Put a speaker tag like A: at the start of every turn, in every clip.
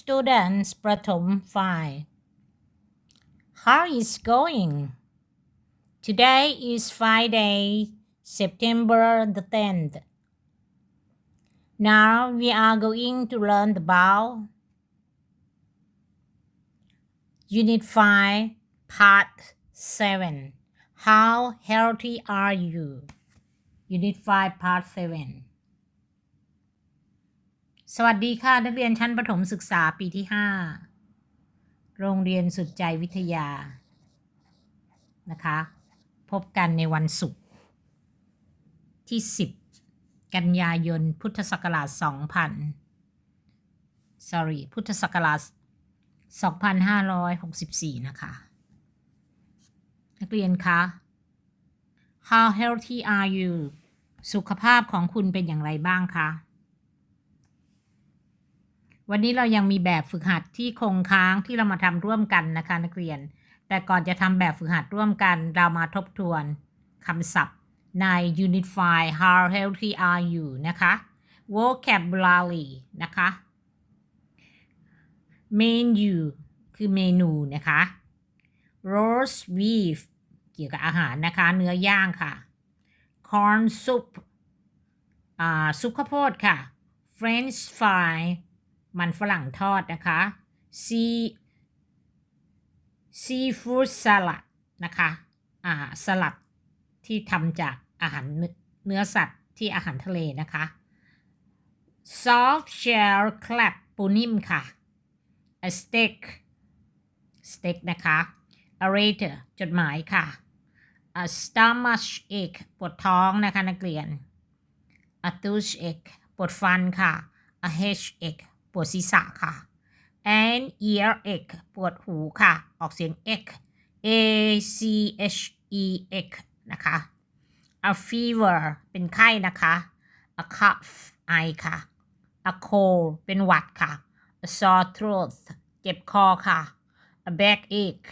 A: students ประถมฝ่าย How is going Today is Friday September the 10th Now we are going to learn about Unit 5 Part 7 How healthy are you Unit 5 Part 7 สวัสดีค่ะ นักเรียนชั้นประถมศึกษาปีที่ 5 โรงเรียนสุดใจวิทยา นะคะ พบกันในวันศุกร์ที่ 10 กันยายน พุทธศักราช 2000 sorry พุทธศักราช 2564 นะคะ นักเรียนคะ How healthy are you สุขภาพของคุณเป็นอย่างไรบ้างคะ วันนี้เรายังมีแบบฝึกหัดที่คงค้างที่เรามาทำร่วมกันนะคะนักเรียน แต่ก่อนจะทำแบบฝึกหัดร่วมกัน เรามาทบทวนคำศัพท์ใน Unit 5 How healthy are you นะคะ vocabulary นะคะ menu คือเมนูนะคะ roast beef เกี่ยวกับอาหารนะคะ เนื้อย่างค่ะ corn soup อ่าซุปข้าวโพดค่ะ french fry มันฝรั่งทอดนะคะ sea seafood salad นะคะอ่าสลัดที่ทำจากอาหารเนื้อสัตว์ที่อาหารทะเลนะคะ soft shell crab ปูนิ่มค่ะ a steak steak นะคะ a letter จดหมายค่ะ a stomach ache ปวดท้องนะคะนักเรียน a toothache ปวดฟันค่ะ a headache ปวดศีรษะค่ะ an earache ปวดหูค่ะ ออกเสียง ache a c h e ache นะคะ a fever เป็นไข้นะคะ a cough ไอค่ะ a cold เป็นหวัดค่ะ a sore throat เจ็บคอค่ะ a backache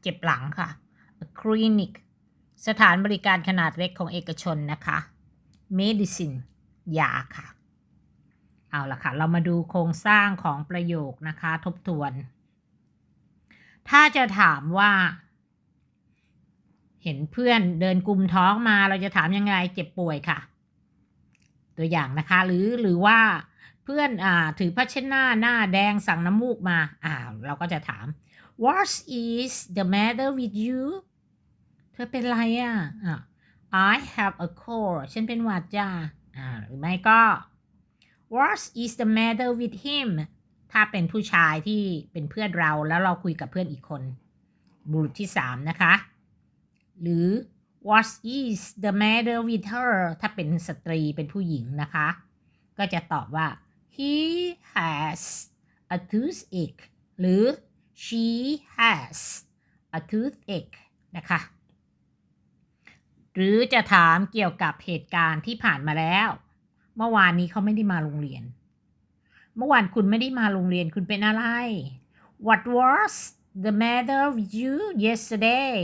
A: เจ็บหลังค่ะ a clinic สถานบริการขนาดเล็กของเอกชนนะคะ medicine ยาค่ะ เอาละค่ะ เรามาดูโครงสร้างของประโยคนะคะ ทบทวน ถ้าจะถามว่า เห็นเพื่อนเดินกลุ่มท้องมาเราจะถามยังไงเจ็บป่วยค่ะ ตัวอย่างนะคะ หรือหรือว่าเพื่อนอ่าถือผ้าเช็ดหน้าหน้าแดงสั่งน้ำมูกมาอ่าเราก็จะถาม What is the matter with you เธอเป็นไรอะอะ I have a cold ฉันเป็นหวัดจ้าอ่าหรือไม่ก็ What is the matter with him ถ้าเป็นผู้ชายที่เป็นเพื่อนเราแล้วเราคุยกับเพื่อนอีกคน บุรุษที่สามนะคะ หรือ What is the matter with her ถ้าเป็นสตรีเป็นผู้หญิงนะคะ ก็จะตอบว่า he has a toothache หรือ she has a toothache นะคะ หรือจะถามเกี่ยวกับเหตุการณ์ที่ผ่านมาแล้ว เมื่อวานนี้เขาไม่ได้มาโรงเรียน เมื่อวานคุณไม่ได้มาโรงเรียนคุณเป็นอะไร What was the matter with you yesterday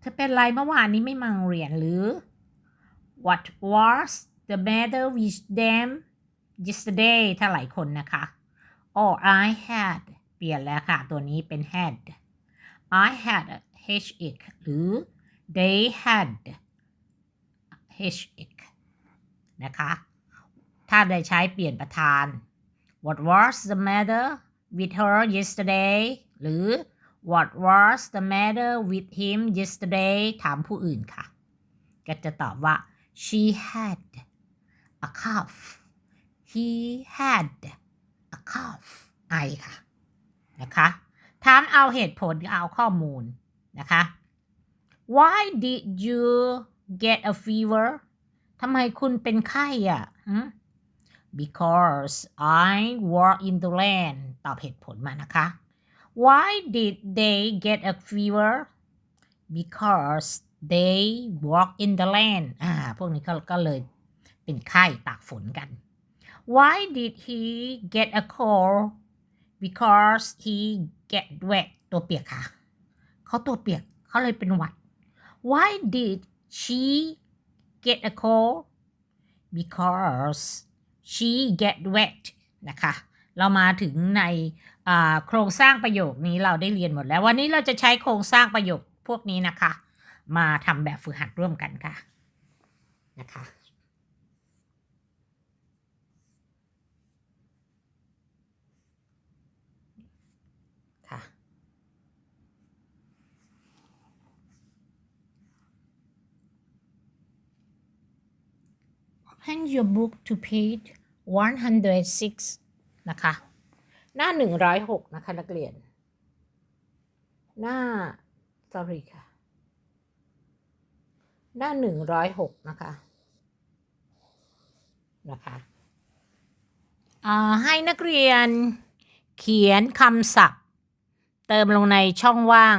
A: เธอเป็นไรเมื่อวานนี้ไม่มาโรงเรียนหรือ What was the matter with them yesterday ถ้าหลายคนนะคะ or I had เปลี่ยนแล้วค่ะ ตัวนี้เป็น had I had a headache หรือ they had headache นะคะ ถ้าได้ใช้เปลี่ยนประธาน What was the matter with her yesterday หรือ What was the matter with him yesterday ถามผู้อื่นค่ะ ก็จะตอบว่า she had a cough he had a cough ไอค่ะ นะคะ ถามเอาเหตุผลเอาข้อมูลนะคะ why did you get a fever ทำไมคุณเป็นไข้อะ because I work in the land ตอบเหตุผลมานะคะ why did they get a fever because they work in the land อ่า พวกนี้ก็ก็เลยเป็นไข้ตากฝนกัน why did he get a cold because he get wet ตัวเปียกค่ะ เขาตัวเปียก เขาเลยเป็นหวัด why did she get a cold because she get wet นะคะ เรามาถึงในอ่าโครงสร้างประโยคนี้เราได้เรียนหมดแล้ววันนี้เราจะใช้โครงสร้างประโยคพวกนี้นะคะ มาทำแบบฝึกหัดร่วมกันค่ะนะคะค่ะ Open your book to page 106 นะคะ หน้า 106 นะคะ นักเรียน หน้า sorry ค่ะ หน้า 106 นะคะ นะคะอ่าให้นักเรียนเขียนคำศัพท์ เติมลงในช่องว่าง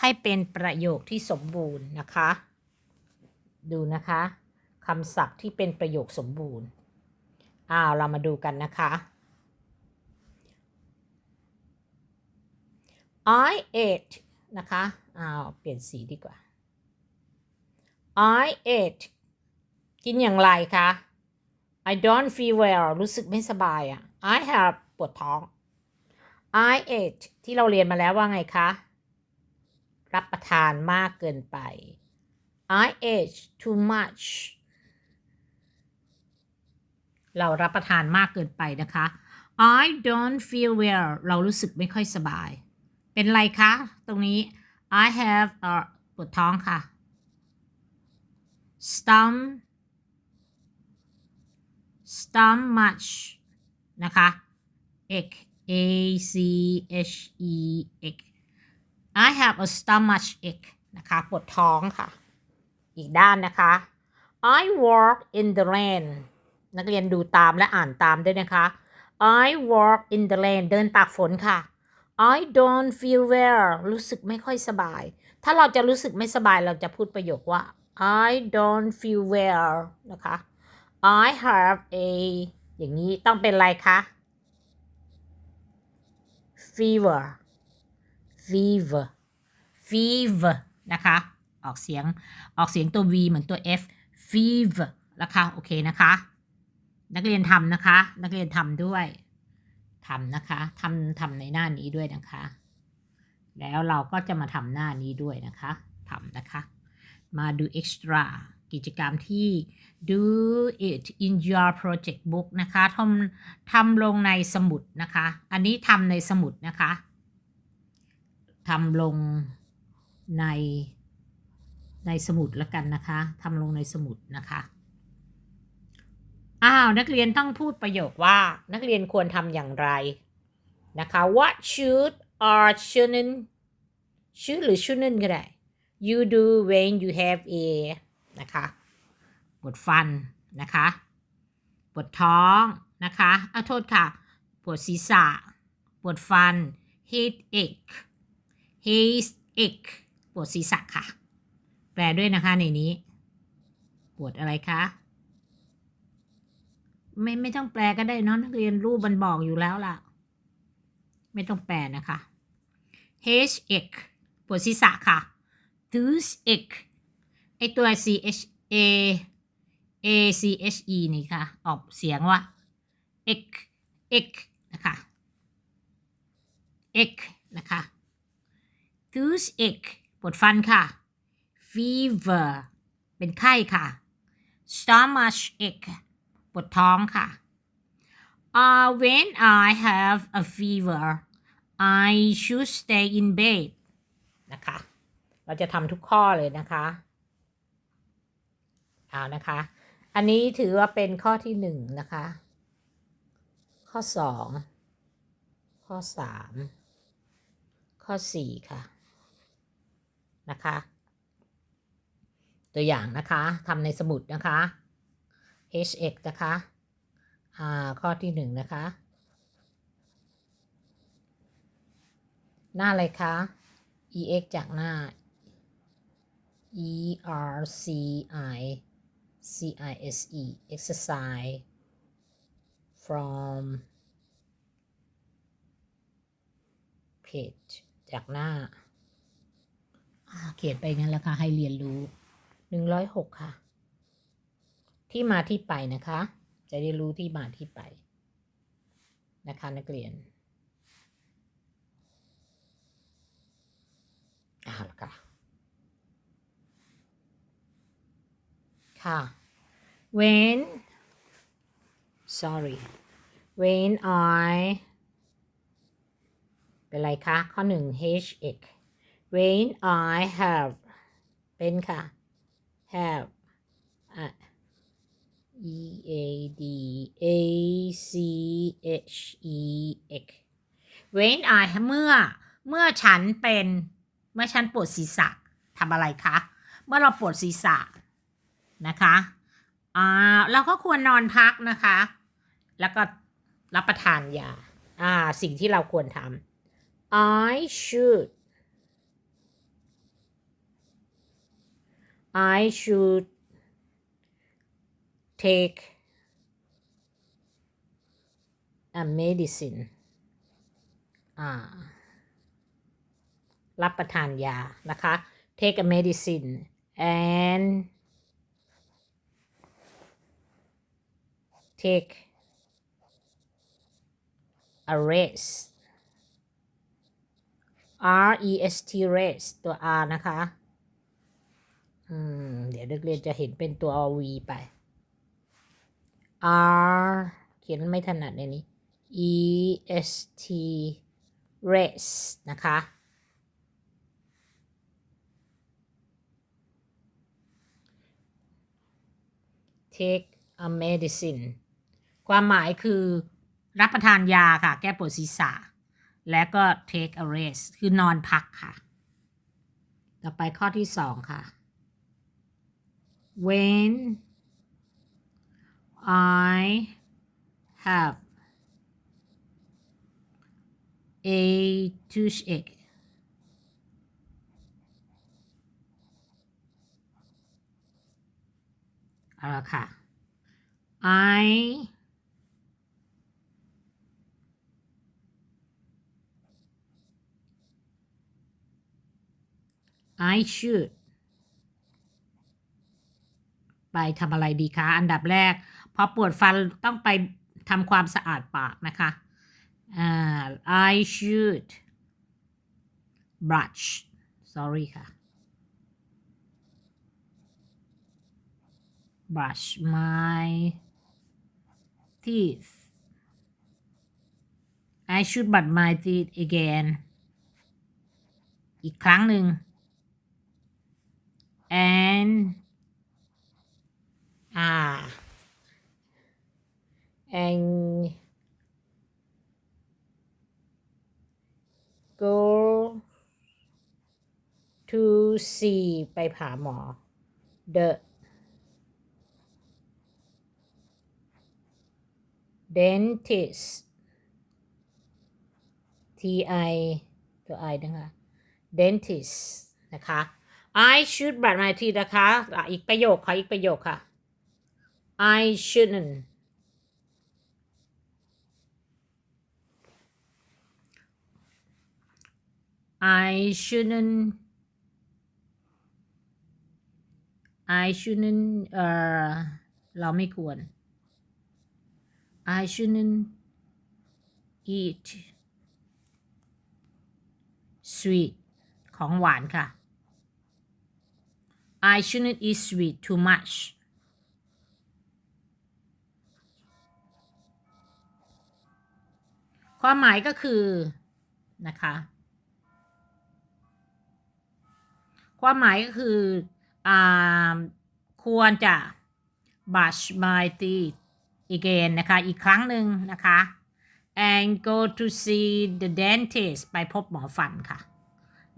A: ให้เป็นประโยคที่สมบูรณ์นะคะ ดูนะคะคำศัพท์ที่เป็นประโยคสมบูรณ์ อ้าวเรามาดูกันนะคะ I ate นะคะอ้าวเปลี่ยนสีดีกว่า I ate กินอย่างไรคะ I don't feel well รู้สึกไม่สบายอะ I have ปวดท้อง I ate ที่เราเรียนมาแล้วว่าไงคะ รับประทานมากเกินไป I ate too much เรารับประทานมากเกินไปนะคะ I don't feel well เรารู้สึกไม่ค่อยสบาย เป็นไรคะ ตรงนี้ I have a ปวดท้องค่ะ stomach stomach นะคะ ache a c h e ache I have a stomach ache นะคะ ปวดท้องค่ะ อีกด้านนะคะ I walk in the rain นักเรียนดูตามและอ่านตามด้วยนะคะ I walk in the rain เดินตากฝนค่ะ I don't feel well รู้สึกไม่ค่อยสบาย ถ้าเราจะรู้สึกไม่สบายเราจะพูดประโยคว่า I don't feel well นะคะ I have a อย่างนี้ต้องเป็นอะไรคะ fever fever fever นะคะ ออกเสียงออกเสียงตัว v เหมือนตัว f fever นะคะ โอเคนะคะ นักเรียนทำนะคะ นักเรียนทำด้วยทำนะคะทำทำในหน้านี้ด้วยนะคะ แล้วเราก็จะมาทำหน้านี้ด้วยนะคะทำนะคะ มาดู extra กิจกรรมที่ do it in your project book นะคะทำทำลงในสมุดนะคะ อันนี้ทำในสมุดนะคะทำลงในในสมุดแล้วกันนะคะทำลงในสมุดนะคะ อ้าวนักเรียนต้องพูดประโยคว่านักเรียนควรทำอย่างไรนะคะ what should or shouldn't should หรือ shouldn't ก็ได้ you do when you have a นะคะปวดฟันนะคะปวดท้องนะคะอะโทษค่ะปวดศีรษะปวดฟัน headache headache ปวดศีรษะค่ะ แปลด้วยนะคะในนี้ ปวดอะไรคะ ไม่ไม่ต้องแปลก็ได้เนอะนักเรียนรูปมันบอกอยู่แล้วล่ะ ไม่ต้องแปลนะคะ headache ปวดศีรษะค่ะ toothache ไอตัว c h a a c h e นี่ค่ะ ออกเสียงว่า ache ache นะคะ ache นะคะ toothache ปวดฟันค่ะ fever เป็นไข้ค่ะ stomach ache ปวดท้องค่ะ uh, when I have a fever I should stay in bed นะคะ เราจะทำทุกข้อเลยนะคะเอานะคะ อันนี้ถือว่าเป็นข้อที่หนึ่งนะคะ ข้อสองข้อสามข้อสี่ค่ะนะคะ ตัวอย่างนะคะทำในสมุดนะคะ HX นะคะข้อที่หนึ่งนะคะ หน้าอะไรคะ EX จากหน้า E R C I C I S E exercise from page จากหน้าอ่าเขียนไปงั้นแล้วค่ะ ให้เรียนรู้หนึ่งร้อยหกค่ะ ที่มาที่ไปนะคะ จะได้รู้ที่มาที่ไป นะคะนักเรียนอ่าละค่ะค่ะ when sorry when I เป็นไรคะข้อหนึ่ง h x when I have เป็นค่ะ have อะ e a d a c h e x when I เมื่อ เมื่อฉันเป็น เมื่อฉันปวดศีรษะทำอะไรคะ เมื่อเราปวดศีรษะนะคะอ่าเราก็ควรนอนพักนะคะ แล้วก็รับประทานยาอ่าสิ่งที่เราควรทำ I should I should take a medicine รับประทานยา นะคะ take a medicine and take a rest R E S T rest ตัว R นะคะ อืม เดี๋ยวนักเรียนจะเห็นเป็นตัว V ไป R เขียนไม่ถนัดในนี้ E S T rest นะคะ take a medicine ความหมายคือรับประทานยาค่ะ แก้ปวดศีรษะ และก็ take a rest คือนอนพักค่ะ ต่อไปข้อที่สองค่ะ when I have a toothache เอาละค่ะ I I should ไปทำอะไรดีคะ อันดับแรก อปวดฟันต้องไปทำความสะอาดปากนะคะอ่า I should brush sorry ค่ะ brush my teeth I should brush my teeth again อีกครั้งหนึ่ง and อ่า and go to see ไปหาหมอ the dentist T I ตัว I นะคะ dentist นะคะ I should brush my teeth นะคะอะอีกประโยคค่ะ อีกประโยคค่ะ I shouldn't I shouldn't I shouldn't เอ่อเราไม่ควร I shouldn't eat sweet ของหวานค่ะ I shouldn't eat sweet too much ความหมายก็คือนะคะ ความหมายก็คืออ่าควรจะ brush my teeth again นะคะ อีกครั้งหนึ่งนะคะ and go to see the dentist ไปพบหมอฟันค่ะ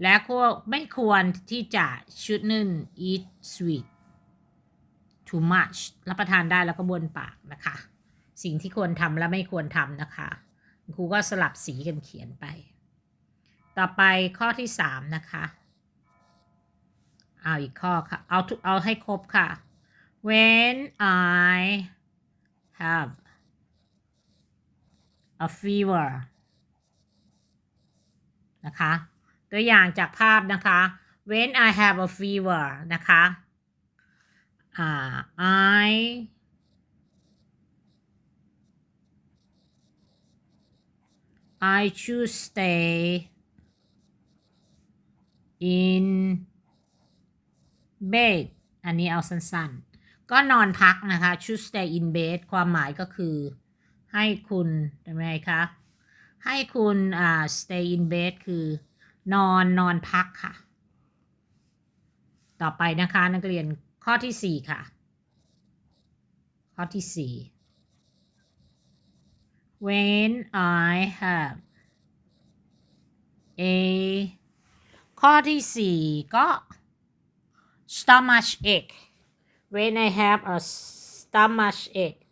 A: และก็ไม่ควรที่จะ shouldn't eat sweet too much รับประทานได้แล้วก็บ้วนปากนะคะ สิ่งที่ควรทำและไม่ควรทำนะคะ ครูก็สลับสีกันเขียนไป ต่อไปข้อที่สามนะคะ เอาอีกข้อค่ะ เอาทุกเอาให้ครบค่ะ when I have a fever นะคะ ตัวอย่างจากภาพนะคะ when I have a fever นะคะ อ่า I I should stay in bed อันนี้เอาสั้นๆ ก็นอนพักนะคะ should stay in bed ความหมายก็คือ ให้คุณทำไมคะ ให้คุณอ่า stay in bed คือ นอนนอนพักค่ะ ต่อไปนะคะนักเรียนข้อที่สี่ค่ะ ข้อที่สี่ when I have a ข้อที่สี่ก็ stomach ache when I have a stomach ache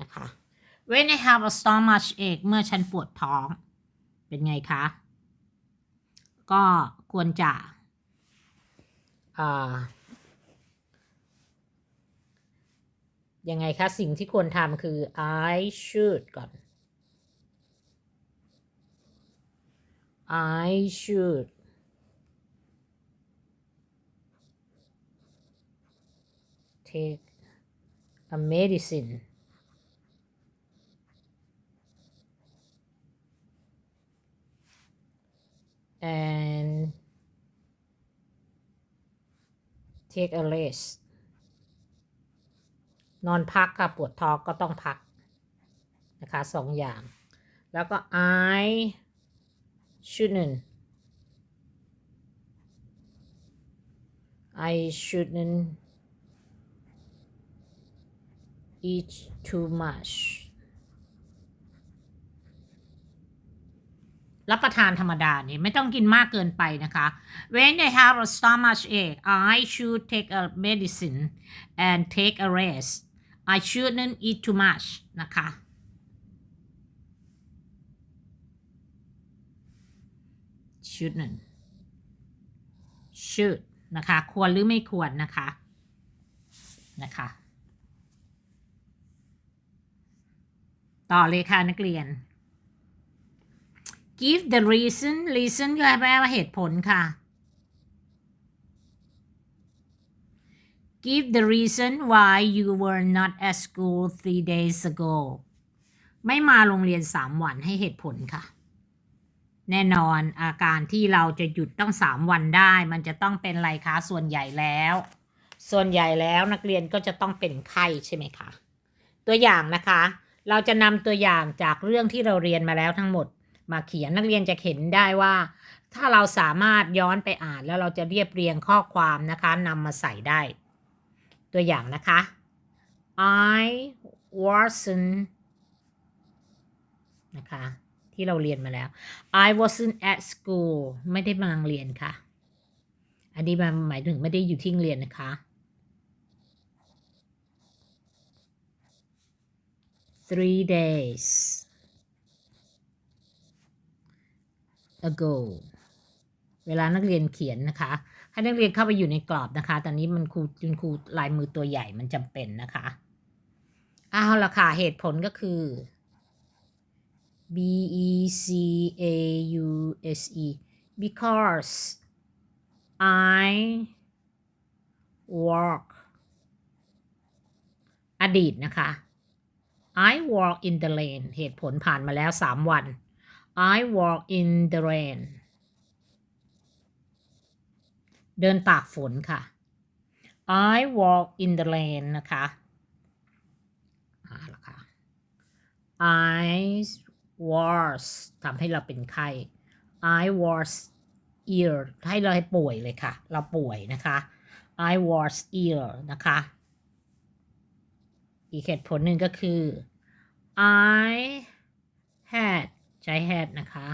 A: นะคะ when I have a stomach ache เมื่อฉันปวดท้อง เป็นไงคะ ก็ควรจะอ่ายังไงคะ สิ่งที่ควรทำคือ I should ก่อน I should take a medicine and take a rest นอนพักค่ะ ปวดท้องก็ต้องพัก นะคะสองอย่าง แล้วก็ I shouldn't I shouldn't eat too much รับประทานธรรมดาเนี่ยไม่ต้องกินมากเกินไปนะคะ When I have a stomach ache I should take a medicine and take a rest I shouldn't eat too much นะคะ shouldn't should นะคะ ควรหรือไม่ควรนะคะ นะคะ ต่อเลยค่ะนักเรียน give the reason reason ก็แปลว่าเหตุผลค่ะ give the reason why you were not at school three days ago ไม่มาโรงเรียน 3 วันให้เหตุผลค่ะ แน่นอนอาการที่เราจะหยุดต้อง3วันได้ มันจะต้องเป็นไรคะส่วนใหญ่แล้ว ส่วนใหญ่แล้วนักเรียนก็จะต้องเป็นไข้ใช่ไหมคะ ตัวอย่างนะคะ เราจะนำตัวอย่างจากเรื่องที่เราเรียนมาแล้วทั้งหมด มาเขียนนักเรียนจะเห็นได้ว่า ถ้าเราสามารถย้อนไปอ่านแล้วเราจะเรียบเรียงข้อความนะคะนำมาใส่ได้ ตัวอย่างนะคะ I wasn't นะคะ ที่เราเรียนมาแล้ว I wasn't at school ไม่ได้มางเรียนค่ะ อันนี้มันหมายถึงไม่ได้อยู่ที่โรงเรียนนะคะ three days ago เวลานักเรียนเขียนนะคะ ให้นักเรียนเข้าไปอยู่ในกรอบนะคะ ตอนนี้มันครูคุณครูลายมือตัวใหญ่มันจำเป็นนะคะ เอาละค่ะ เหตุผลก็คือ B E C A U S E because I work อดีตนะคะ I walk in the rain เหตุผลผ่านมาแล้ว 3 วัน I walk in the rain เดินตากฝนค่ะ I walk in the rain นะคะอ่าละค่ะ I was ทำให้เราเป็นไข้ I was ill ให้เราให้ป่วยเลยค่ะ เราป่วยนะคะ I was ill นะคะ อีกเหตุผลหนึ่งก็คือ I had ใช้ had นะคะ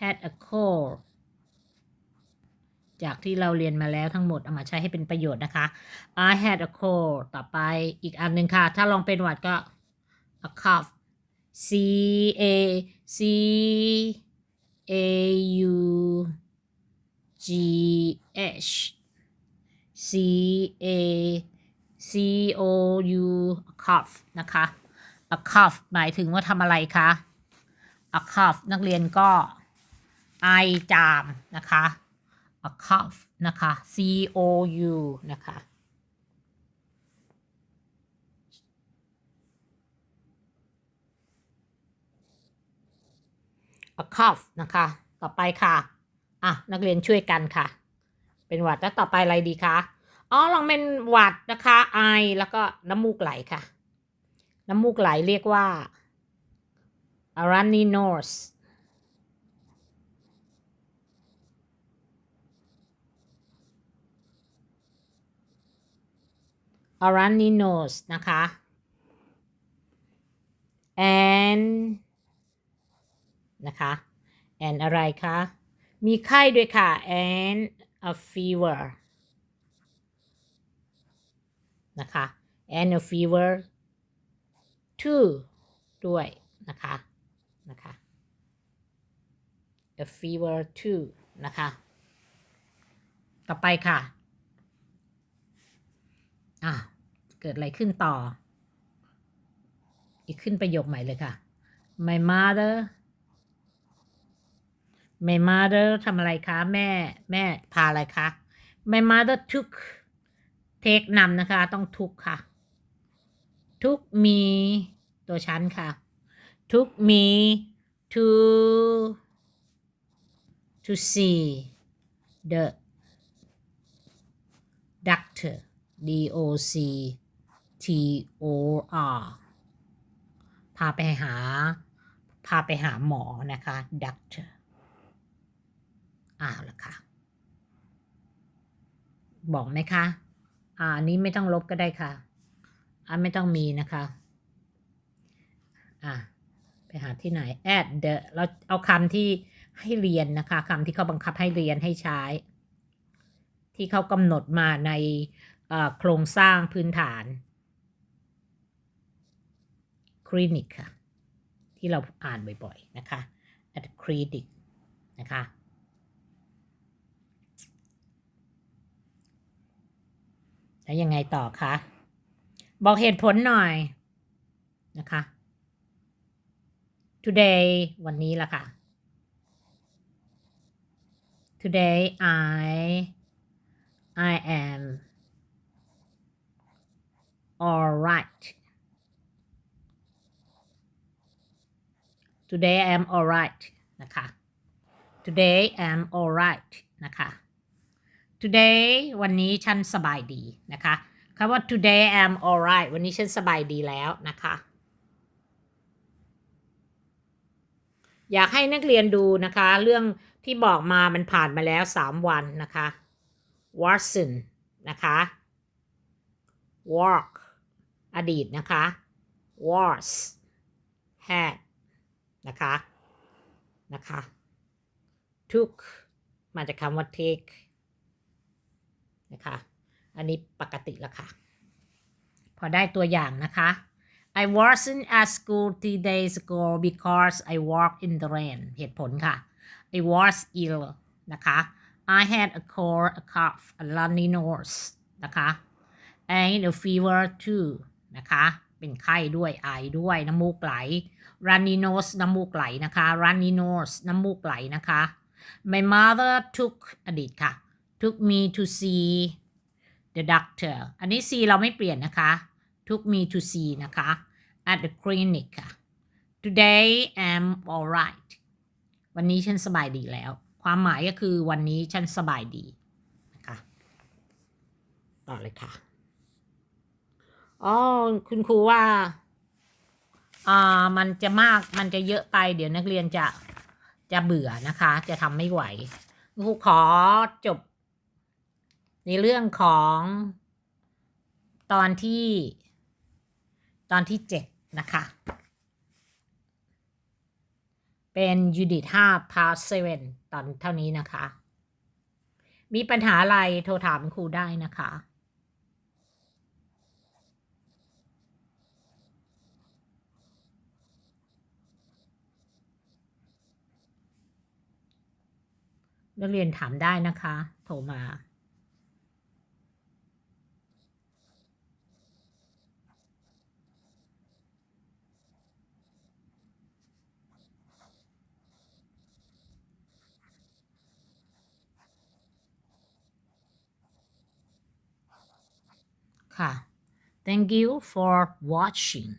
A: had a cold จากที่เราเรียนมาแล้วทั้งหมดเอามาใช้ให้เป็นประโยชน์นะคะ I had a cold ต่อไปอีกอันหนึ่งค่ะ ถ้าลองเป็นหวัดก็ a cough C A C A U G H C A C O U cough นะคะ a cough หมายถึงว่าทำอะไรคะ a cough นักเรียนก็ไอจามนะคะ a cough นะคะ C O U นะคะ a cough นะคะ ต่อไปค่ะ อะ นักเรียนช่วยกันค่ะ เป็นหวัดแล้วต่อไปอะไรดีคะ อ๋อ ลองเป็นหวัดนะคะ ไอ แล้วก็น้ำมูกไหลค่ะ น้ำมูกไหลเรียกว่า a runny nose a runny nose นะคะ and นะคะ and อะไรคะ มีไข้ด้วยค่ะ and a fever นะคะ and a fever too ด้วยนะคะ นะคะ a fever too นะคะ ต่อไปค่ะ อะ เกิดอะไรขึ้นต่อ อีกขึ้นประโยคใหม่เลยค่ะ my mother my mother ทำอะไรคะแม่แม่พาอะไรคะ my mother took take นำนะคะ ต้อง took ค่ะ took me ตัวฉันค่ะ took me to to see the doctor D O C T O R พาไปหา พาไปหาหมอนะคะ doctor อ้าวละค่ะ บอกไหมคะ อ่าอันนี้ไม่ต้องลบก็ได้ค่ะ อ่าไม่ต้องมีนะคะ อะไปหาที่ไหน add the เราเอาคำที่ให้เรียนนะคะคำที่เขาบังคับให้เรียนให้ใช้ ที่เขากำหนดมาในโครงสร้างพื้นฐานคลินิกค่ะ ที่เราอ่านบ่อยๆ นะคะ at clinic นะคะ แล้วยังไงต่อคะ บอกเหตุผลหน่อยนะคะ today วันนี้ละค่ะ today I I am alright today I am alright นะคะ today I am alright นะคะ today วันนี้ฉันสบายดีนะคะคำว่า today I'm alright วันนี้ฉันสบายดีแล้วนะคะ อยากให้นักเรียนดูนะคะ เรื่องที่บอกมามันผ่านมาแล้ว 3 วันนะคะ Watson นะคะ walk อดีตนะคะ was had นะคะ นะคะ took มาจากคำว่า take นะคะ อันนี้ปกติล้วค่ะ พอได้ตัวอย่างนะคะ I wasn't at school three days ago because I walked in the rain เหตุผลค่ะ I was ill นะคะ I had a cold a cough a runny nose นะคะ and a fever too นะคะ เป็นไข้ด้วยไอด้วย น้ำมูกไหล runny nose น้ำมูกไหลนะคะ runny nose น้ำมูกไหลนะคะ My mother took อดีตค่ะ took me to see the doctor อันนี้ see เราไม่เปลี่ยนนะคะ took me to see นะคะ at the clinic ค่ะ today I'm alright วันนี้ฉันสบายดีแล้ว ความหมายก็คือวันนี้ฉันสบายดีนะคะต่อเลยค่ะ อ๋อ คุณครูว่า อ่า มันจะมาก มันจะเยอะไป เดี๋ยวนักเรียนจะ จะเบื่อนะคะ จะทำไม่ไหวครูขอจบ ในเรื่องของตอนที่ ตอนที่เจ็ดนะคะ เป็นยูนิตห้าพาร์ทเซเว่นตอนเท่านี้นะคะ มีปัญหาอะไรโทรถามครูได้นะคะนักเรียนถามได้นะคะ โทรมา ค่ะ thank you for watching